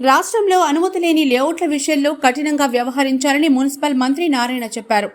రాష్ట్రంలో అనుమతి లేని లేఅవుట్ల విషయంలో కఠినంగా వ్యవహరించాలని మున్సిపల్ మంత్రి నారాయణ చెప్పారు.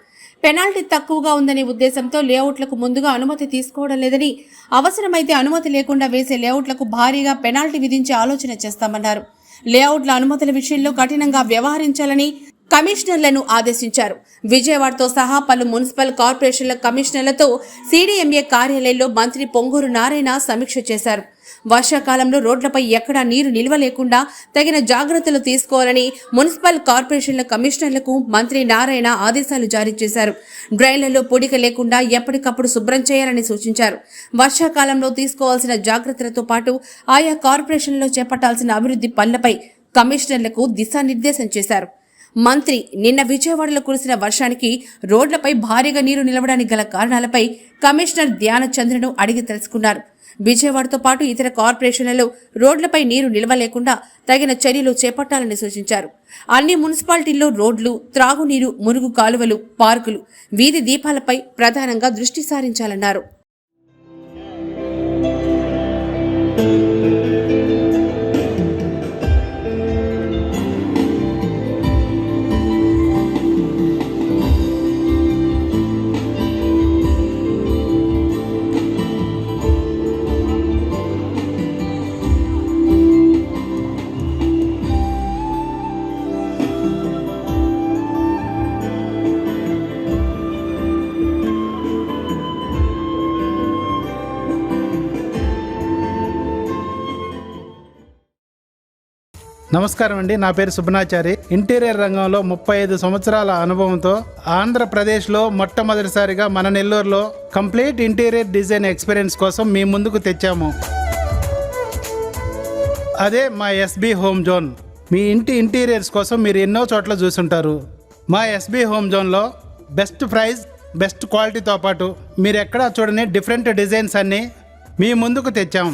పెనాల్టీ తక్కువగా ఉందనే ఉద్దేశంతో లేఅవుట్లకు ముందుగా అనుమతి తీసుకోవడం లేదని అవసరమైతే అనుమతి లేకుండా వేసే లేఅవుట్లకు భారీగా పెనాల్టీ విధించే ఆలోచన చేస్తామన్నారు. లేఅవుట్ల అనుమతుల విషయంలో కఠినంగా వ్యవహరించాలని కమిషనర్లను ఆదేశించారు. విజయవాడతో సహా పలు మున్సిపల్ కార్పొరేషన్ల కమిషనర్లతో సీడీఎంఏ కార్యాలయంలో మంత్రి పొంగూరు నారాయణ సమీక్ష చేశారు. వర్షాకాలంలో రోడ్లపై ఎక్కడా నీరు నిల్వ లేకుండా తగిన జాగ్రత్తలు తీసుకోవాలని మున్సిపల్ కార్పొరేషన్ల కమిషనర్లకు మంత్రి నారాయణ ఆదేశాలు జారీ చేశారు. డ్రైన్లలో పొడిక లేకుండా ఎప్పటికప్పుడు శుభ్రం చేయాలని సూచించారు. వర్షాకాలంలో తీసుకోవాల్సిన జాగ్రత్తలతో పాటు ఆయా కార్పొరేషన్లో చేపట్టాల్సిన అభివృద్ధి పనులపై కమిషనర్లకు దిశానిర్దేశం చేశారు. మంత్రి నిన్న విజయవాడలో కురిసిన వర్షానికి రోడ్లపై భారీగా నీరు నిలవడానికి గల కారణాలపై కమిషనర్ ధ్యానచంద్రను అడిగి తెలుసుకున్నారు. విజయవాడతో పాటు ఇతర కార్పొరేషన్లలో రోడ్లపై నీరు నిల్వలేకుండా తగిన చర్యలు చేపట్టాలని సూచించారు. అన్ని మున్సిపాలిటీల్లో రోడ్లు త్రాగునీరు మురుగు కాలువలు పార్కులు వీధి దీపాలపై ప్రధానంగా దృష్టి సారించాలన్నారు. నమస్కారం అండి. నా పేరు సుబ్బనాచారి. ఇంటీరియర్ రంగంలో ముప్పై ఐదు సంవత్సరాల అనుభవంతో ఆంధ్రప్రదేశ్లో మొట్టమొదటిసారిగా మన నెల్లూరులో కంప్లీట్ ఇంటీరియర్ డిజైన్ ఎక్స్పీరియన్స్ కోసం మీ ముందుకు తెచ్చాము. అదే మా ఎస్బి హోమ్ జోన్. మీ ఇంటి ఇంటీరియర్స్ కోసం మీరు ఎన్నో చోట్ల చూసుంటారు. మా ఎస్బి హోమ్ జోన్లో బెస్ట్ ప్రైస్ బెస్ట్ క్వాలిటీతో పాటు మీరు ఎక్కడా చూడని డిఫరెంట్ డిజైన్స్ అన్నీ మీ ముందుకు తెచ్చాము